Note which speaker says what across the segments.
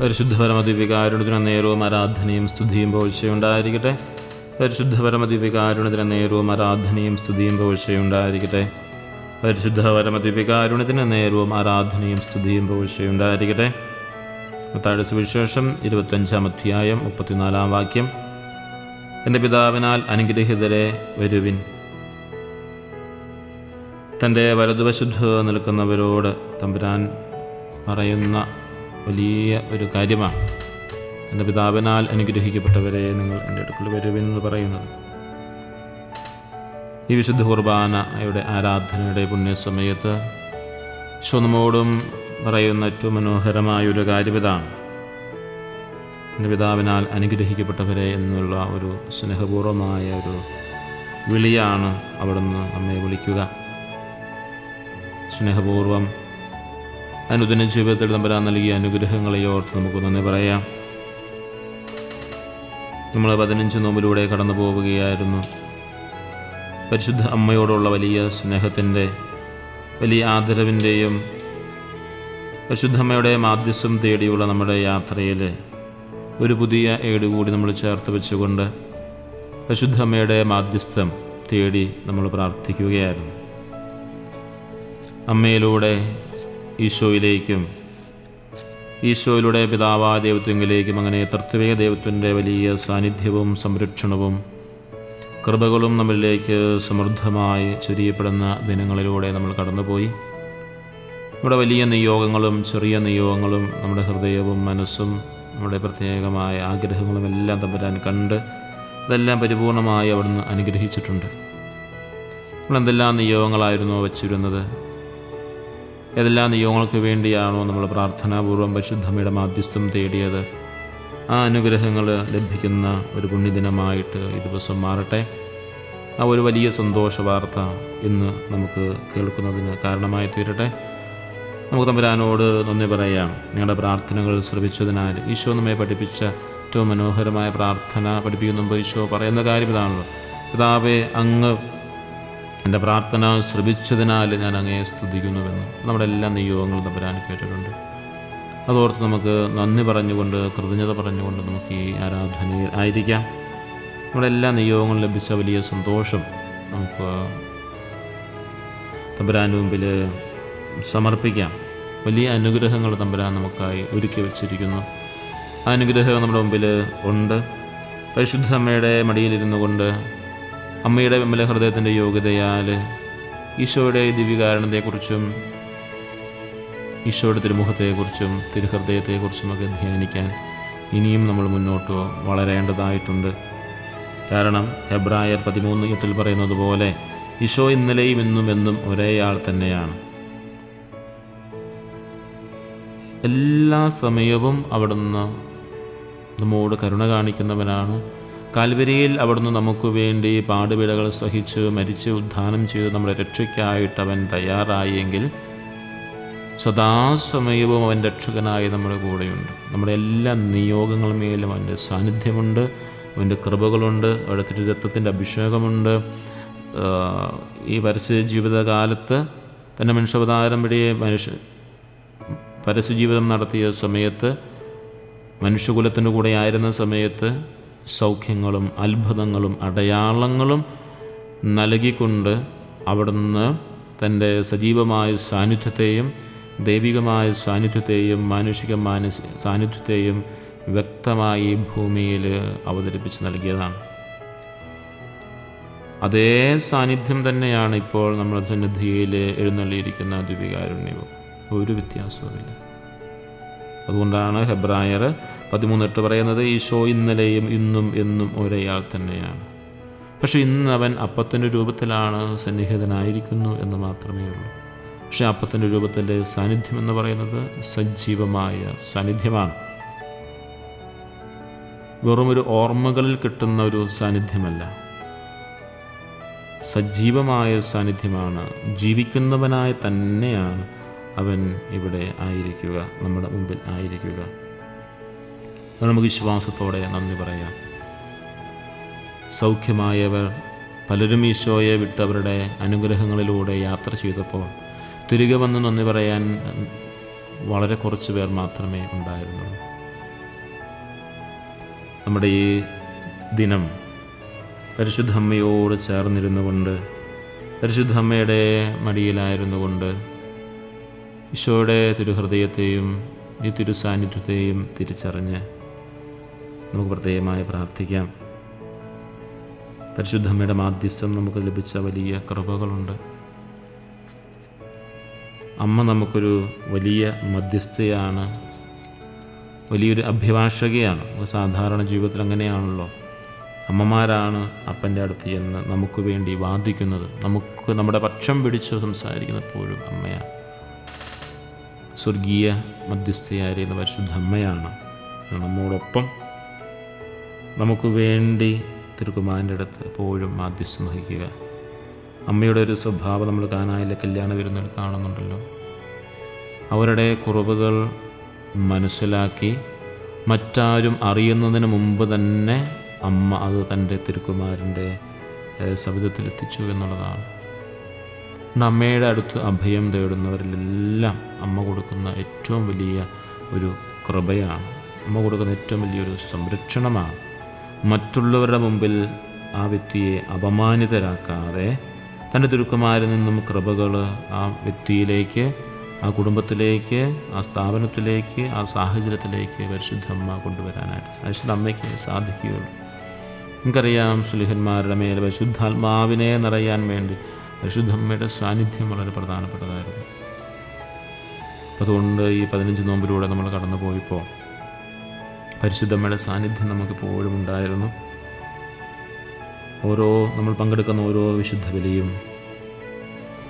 Speaker 1: പരിശുദ്ധ പരമദിവികാരുണത്തിന് നേരവും ആരാധനയും സ്തുതിയും പോഴ്ചയുണ്ടായിരിക്കട്ടെ. പരിശുദ്ധ പരമദിവികാരുണത്തിന് നേരവും ആരാധനയും സ്തുതിയും പോഴ്ചയുണ്ടായിരിക്കട്ടെ. പരിശുദ്ധ പരമദിവികാരുണത്തിന് നേരവും ആരാധനയും സ്തുതിയും പോഴ്ചയുണ്ടായിരിക്കട്ടെ. മത്താഴ സുവിശേഷം ഇരുപത്തഞ്ചാം അധ്യായം മുപ്പത്തിനാലാം വാക്യം. എന്റെ പിതാവിനാൽ അനുഗ്രഹിതരെ വരുവിൻ. തന്റെ വലതുവശത്ത് നിൽക്കുന്നവരോട് തമ്പുരാൻ പറയുന്ന വലിയ ഒരു കാര്യമാണ്. എന്റെ പിതാവിനാൽ അനുഗ്രഹിക്കപ്പെട്ടവരെ നിങ്ങൾ എന്റെ അടുക്കൽ വരുവെന്ന് പറയുന്നത്. ഈ വിശുദ്ധ കുർബാനയുടെ ആരാധനയുടെ പുണ്യസമയത്ത് ഈശോ നമ്മോടും പറയുന്ന ഏറ്റവും മനോഹരമായൊരു കാര്യം ഇതാണ്. എന്റെ പിതാവിനാൽ അനുഗ്രഹിക്കപ്പെട്ടവരെ എന്നുള്ള ഒരു സ്നേഹപൂർവമായ ഒരു വിളിയാണ് അവിടുന്ന് നമ്മെ വിളിക്കുക. സ്നേഹപൂർവം അനുദിന ജീവിതത്തിൽ തമ്പരാൻ നൽകിയ അനുഗ്രഹങ്ങളെ ഓർത്ത് നമുക്ക് നന്ദി പറയാം. നമ്മൾ പതിനഞ്ച് നോമ്പിലൂടെ കടന്നു പോവുകയായിരുന്നു. പരിശുദ്ധ അമ്മയോടുള്ള വലിയ സ്നേഹത്തിന്റെ വലിയ ആദരവിന്റെയും പരിശുദ്ധ അമ്മയുടെ മാധ്യസ്ഥം തേടിയുള്ള നമ്മുടെ യാത്രയിൽ ഒരു പുതിയ ഏട് കൂടി നമ്മൾ ചേർത്ത് വെച്ചുകൊണ്ട് പരിശുദ്ധ അമ്മയുടെ മാധ്യസ്ഥം തേടി നമ്മൾ പ്രാർത്ഥിക്കുകയായിരുന്നു. അമ്മയിലൂടെ ഈശോയിലേക്കും ഈശോയിലൂടെ പിതാവായ ദൈവത്വങ്കിലേക്കും അങ്ങനെ തൃത്വിക ദൈവത്തിന്റെ വലിയ സാന്നിധ്യവും സംരക്ഷണവും കൃപകളും നമ്മളിലേക്ക് സമൃദ്ധമായി ചൊരിയപ്പെടുന്ന ദിനങ്ങളിലൂടെ നമ്മൾ കടന്നുപോയി. നമ്മുടെ വലിയ നിയോഗങ്ങളും ചെറിയ നിയോഗങ്ങളും നമ്മുടെ ഹൃദയവും മനസ്സും നമ്മുടെ പ്രത്യേകമായ ആഗ്രഹങ്ങളും എല്ലാം തമ്പുരാൻ കണ്ട് അതെല്ലാം പരിപൂർണമായി അവിടുന്ന് അനുഗ്രഹിച്ചിട്ടുണ്ട്. നമ്മളെന്തെല്ലാം നിയോഗങ്ങളായിരുന്നോ വച്ചിരുന്നത്? ഏതെല്ലാം നിയോഗങ്ങൾക്ക് വേണ്ടിയാണോ നമ്മൾ പ്രാർത്ഥനാപൂർവം പരിശുദ്ധമ്മയുടെ മാധ്യസ്ഥം തേടിയത്? ആ അനുഗ്രഹങ്ങൾ ലഭിക്കുന്ന ഒരു പുണ്യദിനമായിട്ട് ഈ ദിവസം മാറട്ടെ. ആ ഒരു വലിയ സന്തോഷ വാർത്ത ഇന്ന് നമുക്ക് കേൾക്കുന്നതിന് കാരണമായി തീരട്ടെ. നമുക്ക് തമ്പുരാനോട് നന്ദി പറയാം. നിങ്ങളുടെ പ്രാർത്ഥനകൾ ശ്രവിച്ചതിനാൽ ഈശോ നമ്മെ പഠിപ്പിച്ച ഏറ്റവും മനോഹരമായ പ്രാർത്ഥന പഠിപ്പിക്കുന്ന മുമ്പ് ഈശോ പറയുന്ന കാര്യം ഇതാണല്ലോ. പിതാവെ അങ്ങ് എന്റെ പ്രാർത്ഥന ശ്രമിച്ചതിനാൽ ഞാൻ അങ്ങയെ സ്തുതിക്കുന്നുവെന്ന് നമ്മുടെ എല്ലാ നിയോഗങ്ങളും തമ്പരാൻ കേട്ടിട്ടുണ്ട്. അതോർത്ത് നമുക്ക് നന്ദി പറഞ്ഞുകൊണ്ട് കൃതജ്ഞത പറഞ്ഞുകൊണ്ട് നമുക്ക് ഈ ആരാധനയിൽ ആയിരിക്കാം. നമ്മുടെ എല്ലാ നിയോഗങ്ങളും ലഭിച്ച വലിയ സന്തോഷം നമുക്ക് തമ്പരാന്റെ മുമ്പിൽ സമർപ്പിക്കാം. വലിയ അനുഗ്രഹങ്ങൾ തമ്പരാൻ നമുക്കായി ഒരുക്കി വച്ചിരിക്കുന്നു. അനുഗ്രഹം നമ്മുടെ മുമ്പിൽ ഉണ്ട്. പരിശുദ്ധ അമ്മയുടെ മടിയിലിരുന്നു കൊണ്ട് അമ്മയുടെ വിമല ഹൃദയത്തിന്റെ യോഗ്യതയാൽ ഈശോയുടെ ദിവ്യകാരണത്തെക്കുറിച്ചും ഈശോയുടെ തിരുമുഖത്തെക്കുറിച്ചും തിരുഹൃദയത്തെക്കുറിച്ചുമൊക്കെ ധ്യാനിക്കാൻ ഇനിയും നമ്മൾ മുന്നോട്ട് വളരേണ്ടതായിട്ടുണ്ട്. കാരണം ഹെബ്രായർ പതിമൂന്ന് എട്ടിൽ പറയുന്നത് പോലെ ഈശോ ഇന്നലെയും ഇന്നും എന്നും ഒരേയാൾ തന്നെയാണ്. എല്ലാ സമയവും അവിടുന്ന് നമ്മോട് കരുണ കാണിക്കുന്നവനാണ്. കാൽവരിയിൽ അവിടുന്ന് നമുക്ക് വേണ്ടി പാടുവിടകൾ സഹിച്ച് മരിച്ച് ഉദ്ധാനം ചെയ്ത് നമ്മുടെ രക്ഷയ്ക്കായിട്ട് അവൻ തയ്യാറായെങ്കിൽ സദാസമയവും അവൻ രക്ഷകനായി നമ്മുടെ കൂടെയുണ്ട്. നമ്മുടെ എല്ലാ നിയോഗങ്ങൾ മേലും അവന്റെ സാന്നിധ്യമുണ്ട് അവന്റെ കൃപകളുണ്ട് അവിടെ തിരുരത്വത്തിന്റെ അഭിഷേകമുണ്ട്. ഈ പരസ്യ ജീവിതകാലത്ത് തന്നെ മനുഷ്യാവതാരം വഴിയെ മനുഷ്യ പരസ്യജീവിതം നടത്തിയ സമയത്ത് മനുഷ്യകുലത്തിന്റെ കൂടെ ആയിരുന്ന സമയത്ത് സൗഖ്യങ്ങളും അത്ഭുതങ്ങളും അടയാളങ്ങളും നൽകിക്കൊണ്ട് അവിടുന്ന് തന്റെ സജീവമായ സാന്നിധ്യത്തെയും ദൈവികമായ സാന്നിധ്യത്തെയും മാനുഷിക മാനസ സാന്നിധ്യത്തെയും വ്യക്തമായി ഭൂമിയിൽ അവതരിപ്പിച്ച് നൽകിയതാണ്. അതേ സാന്നിധ്യം തന്നെയാണ് ഇപ്പോൾ നമ്മുടെ സന്നിധിയിൽ എഴുന്നള്ളിയിരിക്കുന്ന ദ്വീപികാരുണ്യവും ഒരു വ്യത്യാസവുമില്ല. അതുകൊണ്ടാണ് ഹെബ്രായർ പതിമൂന്നെട്ട് പറയുന്നത് ഈശോ ഇന്നലെയും ഇന്നും എന്നും ഒരേയാൾ തന്നെയാണ്. പക്ഷെ ഇന്ന് അവൻ അപ്പത്തിന്റെ രൂപത്തിലാണ് സന്നിഹിതനായിരിക്കുന്നു എന്ന് മാത്രമേ ഉള്ളൂ. പക്ഷേ അപ്പത്തിന്റെ രൂപത്തിന്റെ സാന്നിധ്യം എന്ന് പറയുന്നത് സജീവമായ സാന്നിധ്യമാണ്. വെറുമൊരു ഓർമ്മകളിൽ കിട്ടുന്ന ഒരു സാന്നിധ്യമല്ല. സജീവമായ സാന്നിധ്യമാണ്. ജീവിക്കുന്നവനായി തന്നെയാണ് അവൻ ഇവിടെ ആയിരിക്കുക നമ്മുടെ മുമ്പിൽ ആയിരിക്കുക. നമുക്ക് വിശ്വാസത്തോടെ നന്ദി പറയാം. സൗഖ്യമായവർ പലരും ഈശോയെ വിട്ടവരുടെ അനുഗ്രഹങ്ങളിലൂടെ യാത്ര ചെയ്തപ്പോൾ തിരികെ വന്ന് നന്ദി പറയാൻ വളരെ കുറച്ച് പേർ മാത്രമേ ഉണ്ടായിരുന്നുള്ളൂ. നമ്മുടെ ഈ ദിനം പരിശുദ്ധ അമ്മയോട് ചേർന്നിരുന്നു കൊണ്ട് പരിശുദ്ധ അമ്മയുടെ മടിയിലായിരുന്നു കൊണ്ട് ഈശോയുടെ തിരുഹൃദയത്തെയും ഈ തിരുസാന്നിധ്യത്തെയും തിരിച്ചറിഞ്ഞ് നമുക്ക് പ്രത്യേകമായി പ്രാർത്ഥിക്കാം. പരിശുദ്ധമ്മയുടെ മാധ്യസ്ഥം നമുക്ക് ലഭിച്ച വലിയ കൃപകളുണ്ട്. അമ്മ നമുക്കൊരു വലിയ മധ്യസ്ഥയാണ്. വലിയൊരു അഭിഭാഷകയാണ്. സാധാരണ ജീവിതത്തിൽ അങ്ങനെയാണല്ലോ. അമ്മമാരാണ് അപ്പന്റെ അടുത്ത് ചെന്ന് നമുക്ക് വേണ്ടി വാദിക്കുന്നത്. നമുക്ക് നമ്മുടെ പക്ഷം പിടിച്ചു സംസാരിക്കുന്ന എപ്പോഴും അമ്മയാണ്. സ്വർഗീയ മധ്യസ്ഥയായിരുന്ന പരിശുദ്ധ അമ്മയാണ് നമ്മോടൊപ്പം നമുക്ക് വേണ്ടി തിരുക്കുമാരന്റെ അടുത്ത് എപ്പോഴും മാധ്യസ്ഥം വഹിക്കുക. അമ്മയുടെ ഒരു സ്വഭാവം നമ്മൾ കാണാനില്ല കല്യാണ വിരുന്നിൽ കാണുന്നുണ്ടല്ലോ. അവരുടെ കുറവുകൾ മനസ്സിലാക്കി മറ്റാരും അറിയുന്നതിന് മുമ്പ് തന്നെ അമ്മ അത് തന്റെ തിരുക്കുമാരന്റെ സവിധത്തിലെത്തിച്ചു എന്നുള്ളതാണ്. അമ്മയുടെ അടുത്ത് അഭയം തേടുന്നവരിലെല്ലാം അമ്മ കൊടുക്കുന്ന ഏറ്റവും വലിയ ഒരു കൃപയാണ്. അമ്മ കൊടുക്കുന്ന ഏറ്റവും വലിയൊരു സംരക്ഷണമാണ്. മറ്റുള്ളവരുടെ മുമ്പിൽ ആ വ്യക്തിയെ അപമാനിതരാക്കാതെ തന്റെ തിരുക്കുമാരിൽ നിന്നും കൃപകൾ ആ വ്യക്തിയിലേക്ക് ആ കുടുംബത്തിലേക്ക് ആ സ്ഥാപനത്തിലേക്ക് ആ സാഹചര്യത്തിലേക്ക് പരിശുദ്ധ അമ്മ കൊണ്ടുവരാനായിട്ട് പരിശുദ്ധ അമ്മയ്ക്ക് സാധിക്കുകയുള്ളൂ. നമുക്കറിയാം ശ്ലീഹന്മാരുടെ മേൽ പരിശുദ്ധാത്മാവിനെ നിറയാൻ വേണ്ടി പരിശുദ്ധമ്മയുടെ സാന്നിധ്യം വളരെ പ്രധാനപ്പെട്ടതായിരുന്നു. അതുകൊണ്ട് ഈ പതിനഞ്ച് നോമ്പിലൂടെ നമ്മൾ കടന്നു പോയപ്പോൾ പരിശുദ്ധമ്മയുടെ സാന്നിധ്യം നമുക്ക് എപ്പോഴും ഉണ്ടായിരുന്നു. ഓരോ നമ്മൾ പങ്കെടുക്കുന്ന ഓരോ വിശുദ്ധ ബലിയും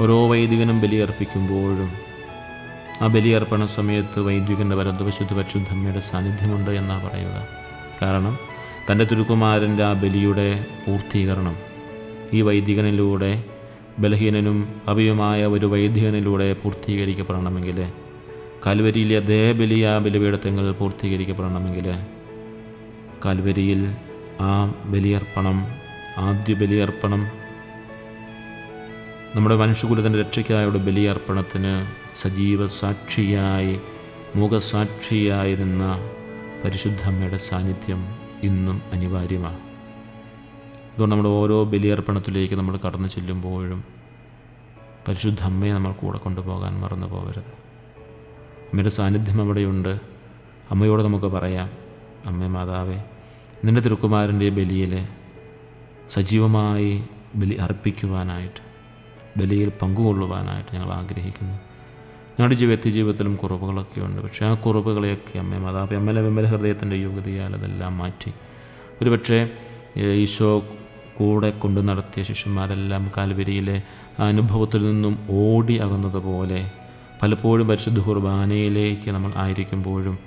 Speaker 1: ഓരോ വൈദികനും ബലിയർപ്പിക്കുമ്പോഴും ആ ബലിയർപ്പണ സമയത്ത് വൈദികന്റെ വലതു വിശുദ്ധ പരിശുദ്ധമ്മയുടെ സാന്നിധ്യമുണ്ട് എന്നാണ് പറയുക. കാരണം തന്റെ തിരുക്കുമാരന്റെ ആ ബലിയുടെ പൂർത്തീകരണം ഈ വൈദികനിലൂടെ ബലഹീനനും അഭിയുമായ ഒരു വൈദികനിലൂടെ പൂർത്തീകരിക്കപ്പെടണമെങ്കിൽ കാൽവരിയിലെ അതേ ബലി ആ ബലിപീഠത്തെങ്കിൽ പൂർത്തീകരിക്കപ്പെടണമെങ്കിൽ കാൽവരിയിൽ ആ ബലിയർപ്പണം ആദ്യ ബലിയർപ്പണം നമ്മുടെ മനുഷ്യകുലത്തിന്റെ രക്ഷയ്ക്കായുള്ള ബലിയർപ്പണത്തിന് സജീവ സാക്ഷിയായി മുഖസാക്ഷിയായി നിന്ന പരിശുദ്ധമ്മയുടെ സാന്നിധ്യം ഇന്നും അനിവാര്യമാണ്. അതുകൊണ്ട് നമ്മുടെ ഓരോ ബലിയർപ്പണത്തിലേക്ക് നമ്മൾ കടന്നു ചെല്ലുമ്പോഴും പരിശുദ്ധമ്മയെ നമ്മൾ കൂടെ കൊണ്ടുപോകാൻ മറന്നു പോകരുത് അമ്മയുടെ സാന്നിധ്യം അവിടെയുണ്ട്. അമ്മയോട് നമുക്ക് പറയാം. അമ്മേ മാതാവേ നിന്റെ തിരുക്കുമാരന്റെ ബലിയിൽ സജീവമായി ബലി അർപ്പിക്കുവാനായിട്ട് ബലിയിൽ പങ്കുകൊള്ളുവാനായിട്ട് ഞങ്ങൾ ആഗ്രഹിക്കുന്നു. ഞങ്ങളുടെ ജീവിത ജീവിതത്തിലും കുറവുകളൊക്കെ ഉണ്ട്. പക്ഷേ ആ കുറവുകളെയൊക്കെ അമ്മ മാതാവ് അമ്മല വിമല ഹൃദയത്തിന്റെ യോഗ്യതയാൽ അതെല്ലാം മാറ്റി. ഒരുപക്ഷെ ഈശോ കൂടെ കൊണ്ടു നടത്തിയ ശിഷ്യന്മാരെല്ലാം കാൽവരിയിലെ അനുഭവത്തിൽ നിന്നും ഓടി അകന്നതുപോലെ പലപ്പോഴും പരിശുദ്ധ കുർബാനയിലേക്ക് നമ്മൾ ആയിരിക്കുമ്പോഴും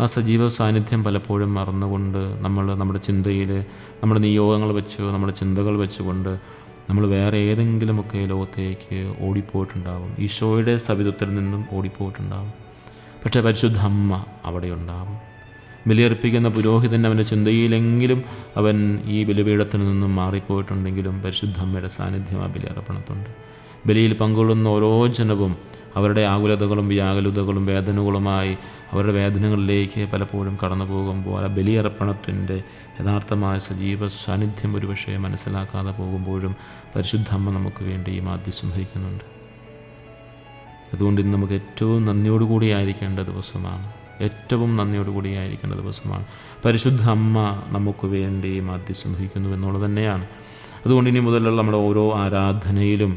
Speaker 1: ആ സജീവ സാന്നിധ്യം പലപ്പോഴും മറന്നുകൊണ്ട് നമ്മൾ നമ്മുടെ ചിന്തയിൽ നമ്മുടെ നിയോഗങ്ങൾ വെച്ച് നമ്മുടെ ചിന്തകൾ വെച്ചുകൊണ്ട് നമ്മൾ വേറെ ഏതെങ്കിലുമൊക്കെ ലോകത്തേക്ക് ഓടിപ്പോയിട്ടുണ്ടാവും. ഈശോയുടെ സവിധത്തിൽ നിന്നും ഓടിപ്പോയിട്ടുണ്ടാവും. പക്ഷേ പരിശുദ്ധ അമ്മ അവിടെ ഉണ്ടാവും ബലിയർപ്പിക്കുന്ന പുരോഹിതൻ അവന്റെ ചിന്തയിലെങ്കിലും അവൻ ഈ ബലിപീഠത്തിൽ നിന്നും മാറിപ്പോയിട്ടുണ്ടെങ്കിലും പരിശുദ്ധ അമ്മയുടെ സാന്നിധ്യം ആ ബലിയർപ്പണത്തുണ്ട് ബലിയിൽ പങ്കുകൊള്ളുന്ന ഓരോ ജനവും അവരുടെ ആകുലതകളും വ്യാകുലതകളും വേദനകളുമായി അവരുടെ വേദനകളിലേക്ക് പലപ്പോഴും കടന്നു പോകുമ്പോൾ ആ ബലിയർപ്പണത്തിന്റെ യഥാർത്ഥമായ സജീവ സാന്നിധ്യം ഒരുപക്ഷെ മനസ്സിലാക്കാതെ പോകുമ്പോഴും പരിശുദ്ധ അമ്മ നമുക്ക് വേണ്ടി ഈ മാധ്യസ്ഥം സംഭവിക്കുന്നുണ്ട് അതുകൊണ്ട് ഇന്ന് നമുക്ക് ഏറ്റവും നന്ദിയോടുകൂടി ആയിരിക്കേണ്ട ദിവസമാണ്. ഏറ്റവും നന്ദിയോടുകൂടി ആയിരിക്കേണ്ട ദിവസമാണ്. പരിശുദ്ധ അമ്മ നമുക്ക് വേണ്ടി മാധ്യസ്ഥം സംഭവിക്കുന്നു എന്നുള്ളത് തന്നെയാണ്. അതുകൊണ്ട് ഇനി മുതലുള്ള നമ്മുടെ ഓരോ ആരാധനയിലും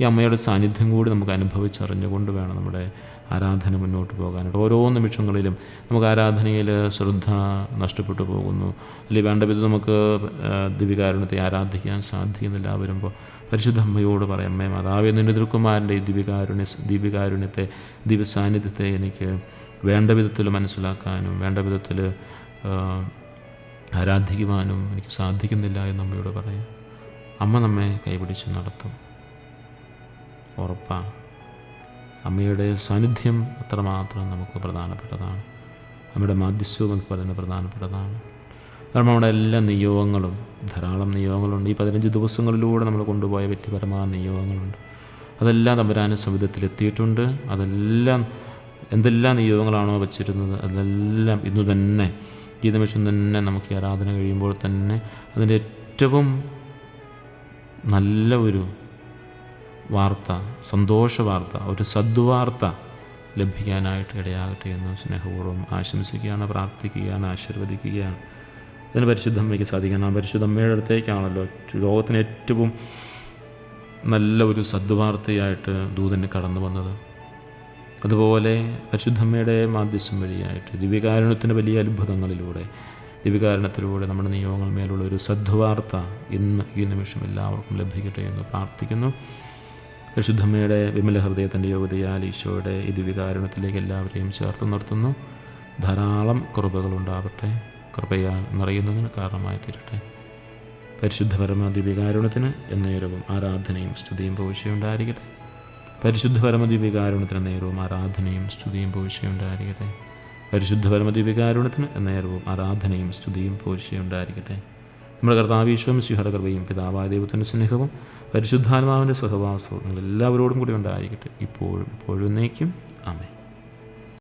Speaker 1: ഈ അമ്മയുടെ സാന്നിധ്യം കൂടി നമുക്ക് അനുഭവിച്ചറിഞ്ഞുകൊണ്ട് വേണം നമ്മുടെ ആരാധന മുന്നോട്ട് പോകാനായിട്ട്. ഓരോ നിമിഷങ്ങളിലും നമുക്ക് ആരാധനയിൽ ശ്രദ്ധ നഷ്ടപ്പെട്ടു പോകുന്നു. അല്ലെങ്കിൽ വേണ്ട വിധം നമുക്ക് ദിവികാരുണ്യത്തെ ആരാധിക്കാൻ സാധിക്കുന്നില്ല. വരുമ്പോൾ പരിശുദ്ധ അമ്മയോട് പറയാം അമ്മേ മാതാവേ നിന്റെ തിരുക്കുമാരന്റെ ഈ ദിവികാരുണ്യ ദിവികാരുണ്യത്തെ ദിവ്യ സാന്നിധ്യത്തെ എനിക്ക് വേണ്ട വിധത്തിൽ മനസ്സിലാക്കാനും വേണ്ട വിധത്തിൽ ആരാധിക്കുവാനും എനിക്ക് സാധിക്കുന്നില്ല എന്ന് അമ്മയോട് പറയാം. അമ്മ നമ്മെ കൈപിടിച്ച് നടത്തും. ഉറപ്പാണ് അമ്മയുടെ സാന്നിധ്യം അത്രമാത്രം നമുക്ക് പ്രധാനപ്പെട്ടതാണ്. അമ്മയുടെ മാധ്യസ്വം നമുക്ക് വളരെ പ്രധാനപ്പെട്ടതാണ്. കാരണം നമ്മുടെ എല്ലാ നിയോഗങ്ങളും ധാരാളം നിയോഗങ്ങളുണ്ട്. ഈ പതിനഞ്ച് ദിവസങ്ങളിലൂടെ നമ്മൾ കൊണ്ടുപോയ വ്യക്തിപരമായ നിയോഗങ്ങളുണ്ട്. അതെല്ലാം തമ്പുരാന ഈ നിമിഷം തന്നെ നമുക്ക് ആരാധന കഴിയുമ്പോൾ തന്നെ അതിന്റെ ഏറ്റവും നല്ല ഒരു വാർത്ത സന്തോഷ വാർത്ത ഒരു സദ്വാർത്ത ലഭിക്കാനായിട്ട് ഇടയാകട്ടെ എന്ന് സ്നേഹപൂർവം ആശംസിക്കുകയാണ് പ്രാർത്ഥിക്കുകയാണ് ആശീർവദിക്കുകയാണ്. അതിന് പരിശുദ്ധമ്മയ്ക്ക് സാധിക്കണം ആ പരിശുദ്ധമ്മയുടെ അടുത്തേക്കാണല്ലോ ലോകത്തിന് ഏറ്റവും നല്ല ഒരു സദ്വാർത്തയായിട്ട് ദൂതന് കടന്നു വന്നത്. അതുപോലെ പരിശുദ്ധമ്മയുടെ മാധ്യസ്ഥം വഴിയായിട്ട് ദിവ്യകാരുണ്യത്തിന്റെ വലിയ അത്ഭുതങ്ങളിലൂടെ ദിവ്യകാരണത്തിലൂടെ നമ്മുടെ നിയോഗങ്ങൾ മേലുള്ള ഒരു സദ്വാർത്ത ഇന്ന് ഈ നിമിഷം എല്ലാവർക്കും ലഭിക്കട്ടെ എന്ന് പ്രാർത്ഥിക്കുന്നു. പരിശുദ്ധമ്മയുടെ വിമല ഹൃദയത്തിന്റെ യോഗ്യതയാൽ ഈശോയുടെ ഈ ദിവ്യകാരണത്തിലേക്ക് എല്ലാവരെയും ചേർത്ത് നിർത്തുന്നു. ധാരാളം കൃപകളുണ്ടാവട്ടെ കൃപയാൽ നിറയുന്നതിന് കാരണമായി തീരട്ടെ. പരിശുദ്ധ പരമ ദിവ്യകാരുണത്തിന് എന്നേരവും ആരാധനയും സ്തുതിയും പോഴ്ചയുണ്ടായിരിക്കട്ടെ പരിശുദ്ധ പരമ ദിവ്യകാരുണത്തിന് നേരവും ആരാധനയും സ്തുതിയും പോഴ്ചയുണ്ടായിരിക്കട്ടെ പരിശുദ്ധ പരമ ദിവ്യകാരുണത്തിന് എന്നേരവും ആരാധനയും സ്തുതിയും പോഴ്ചയുണ്ടായിരിക്കട്ടെ നമ്മുടെ കർത്താവീശ്വം ശ്രീഹട കൃപയും പിതാവായ ദൈവത്തിന്റെ സ്നേഹവും പരിശുദ്ധാത്മാവിന്റെ സഹവാസവും നിങ്ങൾ എല്ലാവരോടും കൂടി ഉണ്ടായിരിക്കട്ടെ. ഇപ്പോഴും ഇപ്പോഴും എന്നേക്കും. ആമേ